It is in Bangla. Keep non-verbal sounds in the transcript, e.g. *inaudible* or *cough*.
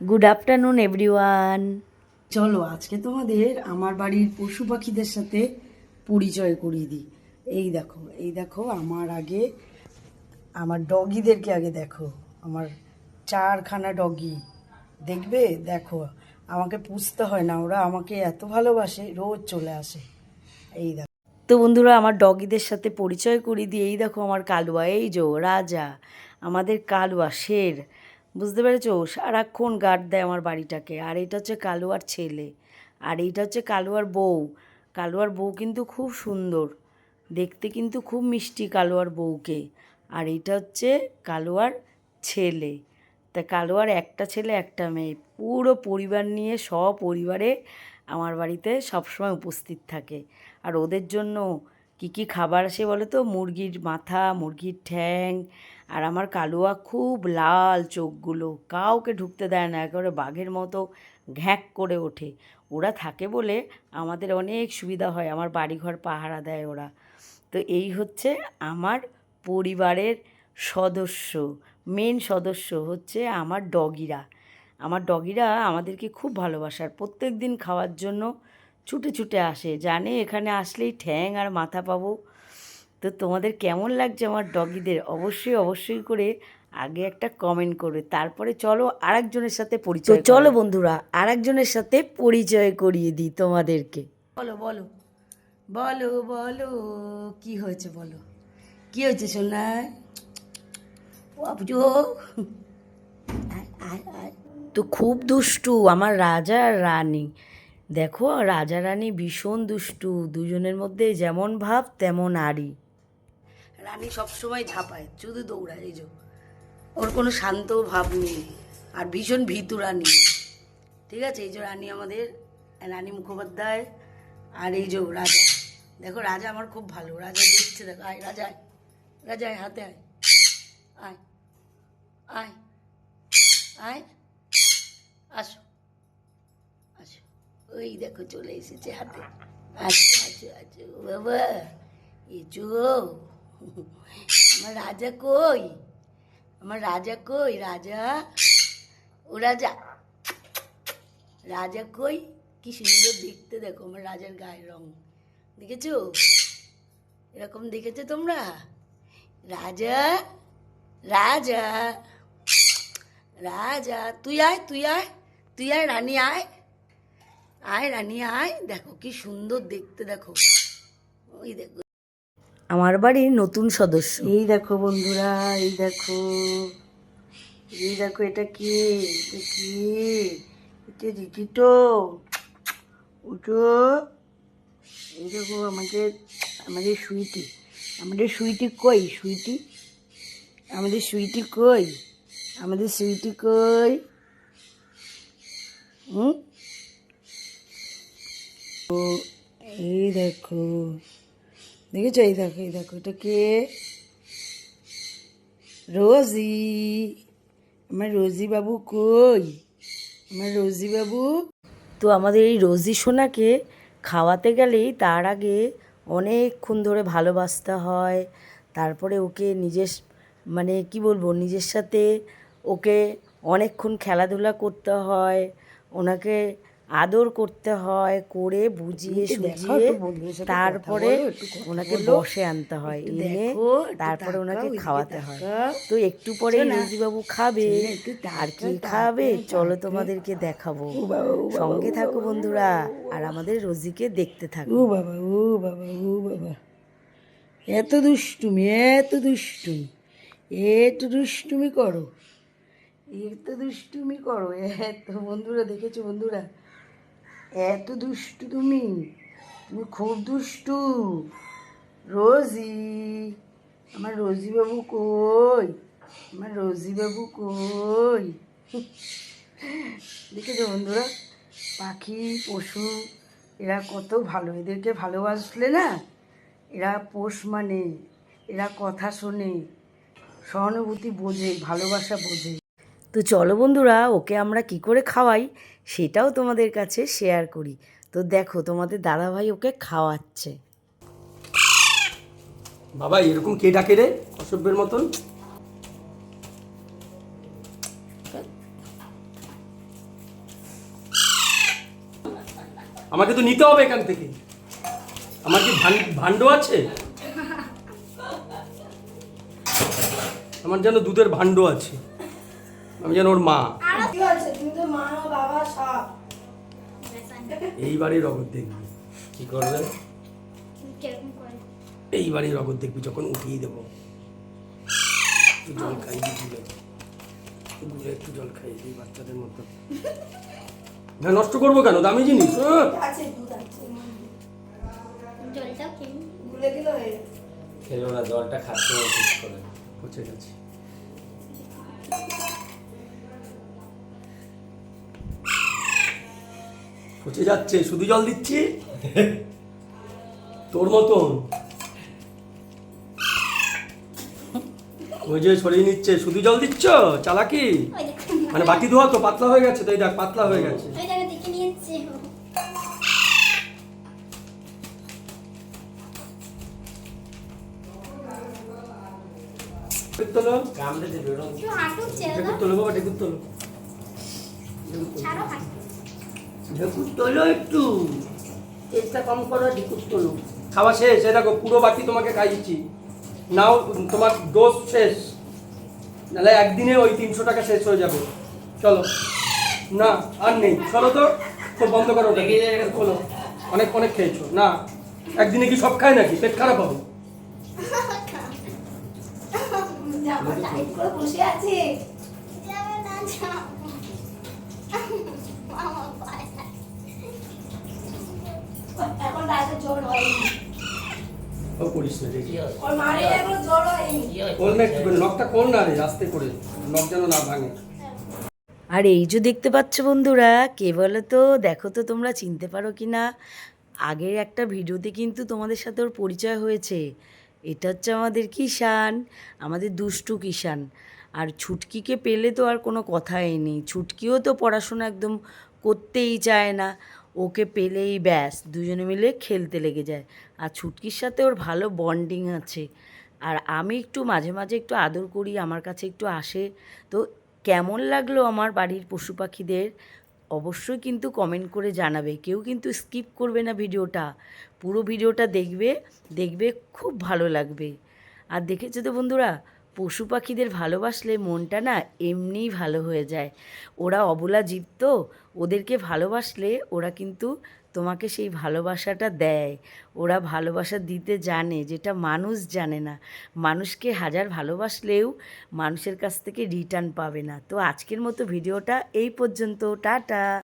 গুড আফটারনুন এভরিওয়ান চলো আজকে তোমাদের আমার বাড়ির পশু পাখিদের সাথে পরিচয় করিয়ে দিই। এই দেখো এই দেখো আমার আগে আমার ডগিদেরকে আগে দেখো। আমার চারখানা ডগি। দেখবে? দেখো আমাকে পুষতে হয় না ওরা আমাকে এত ভালোবাসে রোজ চলে আসে। এই দেখো। তো বন্ধুরা আমার ডগিদের সাথে পরিচয় করিয়ে দিই। এই দেখো আমার কালুয়া এই যো রাজা। আমাদের কালুয়া শের। বুঝতে পেরেছ? সারাক্ষণ গার্ড দেয় আমার বাড়িটাকে। আর এটা হচ্ছে কালুয়ার ছেলে। আর এইটা হচ্ছে কালুয়ার বউ। কালুয়ার বউ কিন্তু খুব সুন্দর। দেখতে কিন্তু খুব মিষ্টি কালুয়ার বউকে। আর এইটা হচ্ছে কালুয়ার ছেলে। তা কালোয়ার একটা ছেলে, একটা মেয়ে। পুরো পরিবার নিয়ে, সপরিবারে আমার বাড়িতে সবসময় উপস্থিত থাকে। আর ওদের জন্য কি কি খাবার আসে বলো তো মুরগির মাথা, মুরগির ঠ্যাং আর আমার কালুয়া খুব লাল চোখগুলো। কাউকে ঢুকতে দেয় না, একেবারে বাঘের মতো ঘ্যাক করে ওঠে। ওরা থাকে বলে আমাদের অনেক সুবিধা হয়, আমার বাড়িঘর পাহারা দেয় ওরা। তো এই হচ্ছে আমার পরিবারের সদস্য মেন সদস্য হচ্ছে আমার ডগিরা। আমার ডগিরা আমাদেরকে খুব ভালোবাসার। প্রত্যেক দিন খাওয়ার জন্য ছুটে ছুটে আসে। জানে এখানে আসলেই ঠ্যাং আর মাথা পাবো। তো তোমাদের কেমন লাগছে আমার ডগিদের? অবশ্যই অবশ্যই করে আগে একটা কমেন্ট করবে। তারপরে চলো আরেকজনের সাথে পরিচয় চলো বন্ধুরা আরেকজনের সাথে পরিচয় করিয়ে দিই তোমাদেরকে। বলো বলো বলো বলো কি হয়েছে বলো? কি হয়েছে সোনায় তো খুব দুষ্টু আমার রাজা আর রানী। দেখো রাজা রানী ভীষণ দুষ্টু, দুজনের মধ্যে যেমন ভাব তেমন আড়ি। রানী সবসময় ঝাঁপায়, শুধু দৌড়ায়, এই যে। ওর কোনো শান্ত ভাব নেই, আর ভীষণ ভীতু রানী। ঠিক আছে, এই যে রানী আমাদের, রানী মুখোপাধ্যায়, আর এই যে রাজা। দেখো, রাজা আমার খুব ভালো, রাজা দেখছে, দেখো, আয়, রাজা রাজা আয়, হাতে আয়। আয় আয় আয়, আসো। ওই দেখো চলে এসেছে হাতে। আচ্ছা আচ্ছা বাবা এচো আমার রাজা কই? আমার রাজা কই? রাজা? ও রাজা রাজা কই? কি সুন্দর দেখতে দেখো আমার রাজার গায়ের রং। দেখেছ? এরকম দেখেছ তোমরা? রাজা রাজা রাজা, তুই আয় তুই আয় তুই আয়, রানী আয়। আয় রানী আয়। দেখো কি সুন্দর দেখতে দেখো। ওই দেখো। আমার বাড়ির নতুন সদস্য। এই দেখো বন্ধুরা এই দেখো। এই দেখো এটা কি? এটা কি? এটা দিদি তো। ওটো এই দেখো আমাদের আমাদের সুইটি। আমাদের সুইটি কই? সুইটি? আমাদের সুইটি কই? আমাদের সুইটি কই? হুম? এই দেখো। দেখেছ? এই দেখো এই দেখো এটা কে রোজি। আমার রোজি বাবু কই? আমার রোজি বাবু তো আমাদের এই রোজি সোনাকে খাওয়াতে গেলেই তার আগে অনেকক্ষণ ধরে ভালোবাসতে হয়। তারপরে ওকে নিজের মানে কি বলব, নিজের সাথে ওকে অনেকক্ষণ খেলাধুলা করতে হয়। ওনাকে আদর করতে হয় করে বুঝিয়ে কথা তারপরে ওনাকে বসে আনতে হয় এনে তারপরে ওনাকে খাওয়াতে হয়। তো একটু পরে রোজিবাবু খাবে আর কি খাবে? চলো তোমাদেরকে দেখাবো। বাবা, বাবা, সঙ্গে থাকো বন্ধুরা আর আমাদের রোজিকে দেখতে থাকো। ও বাবা ও বাবা ও বাবা। এত দুষ্টুমি এত দুষ্টুমি এত দুষ্টুমি করো এত দুষ্টুমি করো। এত বন্ধুরা দেখেছ বন্ধুরা? এত দুষ্টু তুমি। তুমি খুব দুষ্টু। রোজি। আমার রোজি বাবু কই? আমার রোজি বাবু কই? দেখেছ বন্ধুরা? পাখি, পশু, এরা কত ভালো। এদেরকে ভালোবাসলে না, এরা পোষ মানে এরা কথা শোনে, সহানুভূতি বোঝে, ভালোবাসা বোঝে। তো চলো বন্ধুরা, ওকে আমরা কি করে খাওয়াই সেটাও তোমাদের কাছে শেয়ার করি। তো দেখো, তোমাদের দাদাভাই ওকে খাওয়াচ্ছে। বাবা, এরকম কে ডাকে রে? অসভ্যের মতন। আমাকে তো নিতে হবে এখান থেকে। আমার কি ভান্ড আছে? আমার যেন দুধের ভান্ড আছে। আমি যেন ওর মা। এইবারই রগত দেখবি। কি করবে? এইবারই রগত দেখবি যখন উঠিয়ে দেবো। একটু জল খাই গুলে গুলে একটু জল খাই দিই বাচ্চাদের মতো। না নষ্ট করব কেন? দামি জিনিস হ্যাঁ। খেলো না জলটা খাচ্ছে ঠিক করে। পচে গেছে। পচে যাচ্ছে শুধু জল দিচ্ছি। তোর মতন। ওই যে সরিয়ে নিচ্ছে শুধু জল দিচ্ছ? চালাকি? মানে বাটি ধোয়া তো পাতলা হয়ে গেছে তো এই দেখ পাতলা হয়ে গেছে। তোলো। তোলো বাবা তোলো। ছাড়ো ঢেকুর তোলো একটু। চেষ্টা কম করো ঢেকুর তোলো খাওয়া শেষ। এই দেখো পুরো বাটি তোমাকে খাইয়েছি। নাও তোমার ডোজ শেষ। নাহলে একদিনে ওই তিনশো টাকা শেষ হয়ে যাবে। চলো। না আর নেই। চলো তো। তো বন্ধ করো ওটাকে। খোলো। অনেক অনেক খেয়েছো। না। একদিনে কি সব খায় নাকি? পেট খারাপ হবে? *laughs* যাবে না ও করিস না দেখি। ওর মারে এখনও জ্বর হয়নি। খোল না একটু নখটা খোল না রে আস্তে করে। নখ যেন না ভাঙে। আর এই যে দেখতে পাচ্ছ বন্ধুরা কে বলো তো দেখো তো তোমরা চিনতে পারো কি না? আগের একটা ভিডিওতে কিন্তু তোমাদের সাথে ওর পরিচয় হয়েছে। এটা হচ্ছে আমাদের কিষান আমাদের দুষ্টু কিষান আর ছুটকিকে পেলে তো আর কোনো কথাই নেই। ছুটকিও তো পড়াশোনা একদম করতেই চায় না। ওকে পেলেই ব্যাস, দুজনে মিলে খেলতে লেগে যায়। আর ছুটকির সাথে ওর ভালো বন্ডিং আছে। আর আমি একটু মাঝে মাঝে একটু আদর করি, আমার কাছে একটু আসে। তো কেমন লাগল আমার বাড়ির পশু পাখিদের? অবশ্যই কিন্তু কমেন্ট করে জানাবে। কেউ কিন্তু স্কিপ করবে না ভিডিওটা। পুরো ভিডিওটা দেখবে দেখবে খুব ভালো লাগবে। আর দেখেছ তো বন্ধুরা পশু পাখিদের ভালোবাসলে মনটা না এমনিই ভালো হয়ে যায়। ওরা অবলা জীব তো, ওদেরকে ভালোবাসলে ওরা কিন্তু তোমাকে সেই ভালোবাসাটা দেয়। ওরা ভালোবাসা দিতে জানে, যেটা মানুষ জানে না। মানুষকে হাজার ভালোবাসলেও মানুষের কাছ থেকে রিটার্ন পাবে না। তো আজকের মতো ভিডিওটা এই পর্যন্ত, টাটা!